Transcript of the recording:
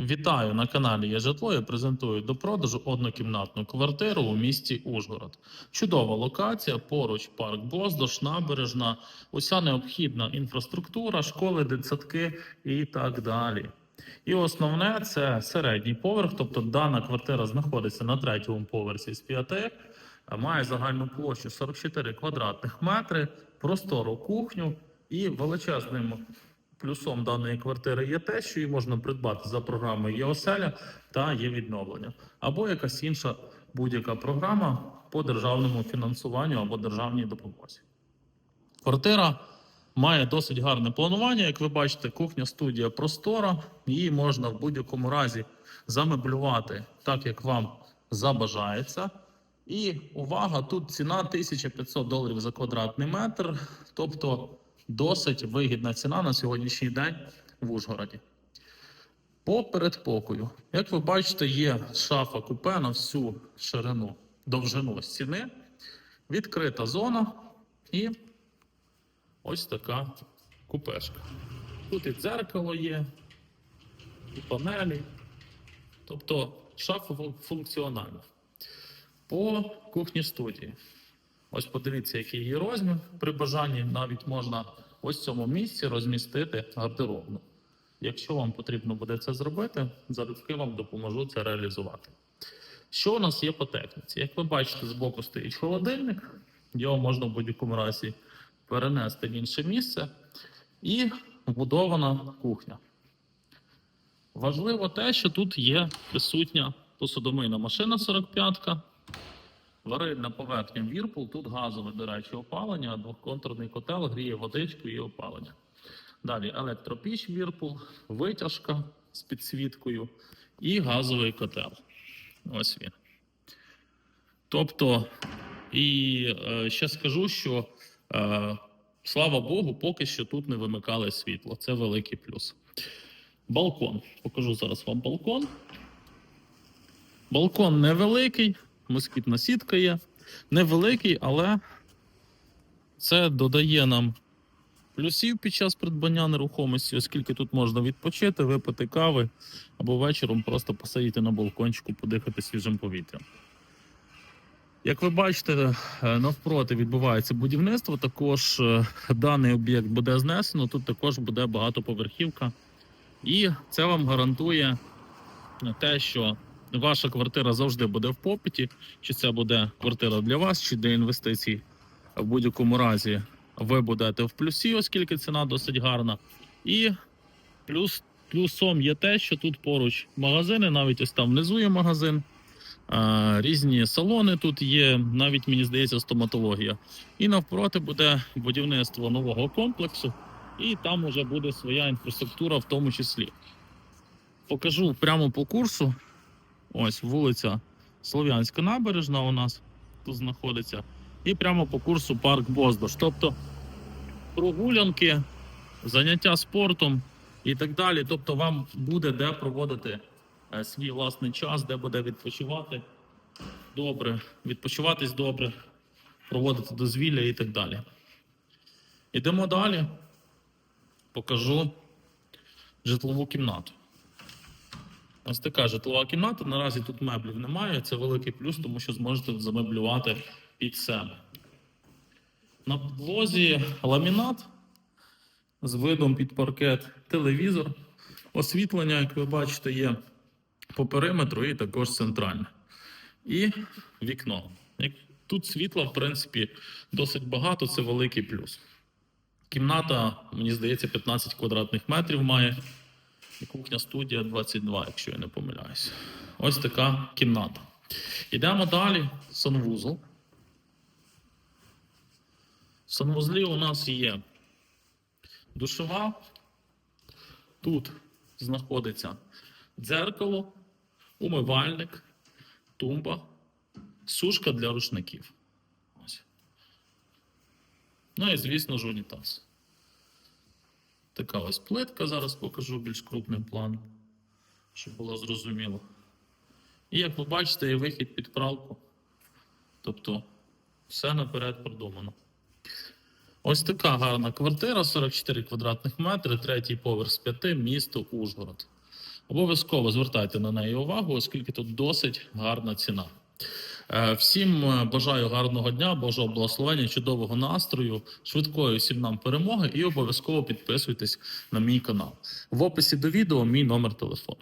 Вітаю на каналі Є житло. Я презентую до продажу однокімнатну квартиру у місті Ужгород. Чудова локація, поруч парк Боздош, набережна, уся необхідна інфраструктура, школи, дитсадки і так далі. І основне це середній поверх, тобто дана квартира знаходиться на третьому поверсі з п'яти, має загальну площу 44 квадратних метри, простору кухню і величезним Плюсом даної квартири є те, що її можна придбати за програмою ЄОСЕЛЯ та є відновлення, або якась інша будь-яка програма по державному фінансуванню або державній допомозі. Квартира має досить гарне планування. Як ви бачите, кухня студія простора. Її можна в будь-якому разі замеблювати так, як вам забажається. І увага, тут ціна 1500 доларів за квадратний метр, тобто досить вигідна ціна на сьогоднішній день в Ужгороді. По передпокою, як ви бачите, є шафа купе на всю ширину довжину стіни, відкрита зона і ось така купешка. Тут і дзеркало є, і панелі. Тобто шафа функціональна. По кухні студії. Ось подивіться, який її розмір. При бажанні навіть можна ось в цьому місці розмістити гардеробну. Якщо вам потрібно буде це зробити, залюбки вам допоможу це реалізувати. Що у нас є по техніці? Як ви бачите, збоку стоїть холодильник, його можна в будь-якому разі перенести в інше місце, і вбудована кухня. Важливо те, що тут є присутня посудомийна машина 45-ка, Варильна поверхня Вірпул, тут газове, до речі, опалення, двохконтурний котел гріє водичку і опалення. Далі електропіч Вірпул, витяжка з підсвіткою і газовий котел. Ось він. Тобто, і е, ще скажу, що е, слава Богу, поки що тут не вимикали світло. Це великий плюс. Балкон. Покажу зараз вам балкон. Балкон невеликий, москітна сітка є. Невеликий, але це додає нам плюсів під час придбання нерухомості, оскільки тут можна відпочити, випити кави або вечором просто посидіти на балкончику, подихати свіжим повітрям. Як ви бачите, е, навпроти відбувається будівництво. Також е, даний об'єкт буде знесено. Тут також буде багатоповерхівка. І це вам гарантує те, що ваша квартира завжди буде в попиті, чи це буде квартира для вас, чи для інвестицій. В будь-якому разі ви будете в плюсі, оскільки ціна досить гарна. І плюс, плюсом є те, що тут поруч магазини, навіть ось там внизу є магазин. Різні салони тут є, навіть мені здається, стоматологія. І навпроти буде будівництво нового комплексу, і там уже буде своя інфраструктура, в тому числі. Покажу прямо по курсу. Ось вулиця Слов'янська набережна у нас тут знаходиться. І прямо по курсу парк Боздош. Тобто прогулянки, заняття спортом і так далі. Тобто, вам буде де проводити е, свій власний час, де буде відпочивати добре, відпочиватись добре, проводити дозвілля і так далі. Ідемо далі. Покажу житлову кімнату. Ось така житлова кімната. Наразі тут меблів немає. Це великий плюс, тому що зможете замеблювати під себе. На підлозі ламінат з видом під паркет, телевізор. Освітлення, як ви бачите, є по периметру і також центральне. І вікно. Тут світла, в принципі, досить багато, це великий плюс. Кімната, мені здається, 15 квадратних метрів має. І кухня студія 22, якщо я не помиляюсь. Ось така кімната. Йдемо далі. Санвузол. В санвузлі у нас є душова. Тут знаходиться дзеркало, умивальник, тумба, сушка для рушників. Ось. Ну і, звісно ж, унітаз. Така ось плитка, зараз покажу більш крупним планом, щоб було зрозуміло. І як ви бачите, є вихід під пралку. Тобто все наперед продумано. Ось така гарна квартира, 44 квадратних метри, третій поверх з п'яти, місто Ужгород. Обов'язково звертайте на неї увагу, оскільки тут досить гарна ціна. Е, Всім е, бажаю гарного дня, Божого благословення, чудового настрою, швидкої всім нам перемоги і обов'язково підписуйтесь на мій канал. В описі до відео мій номер телефону.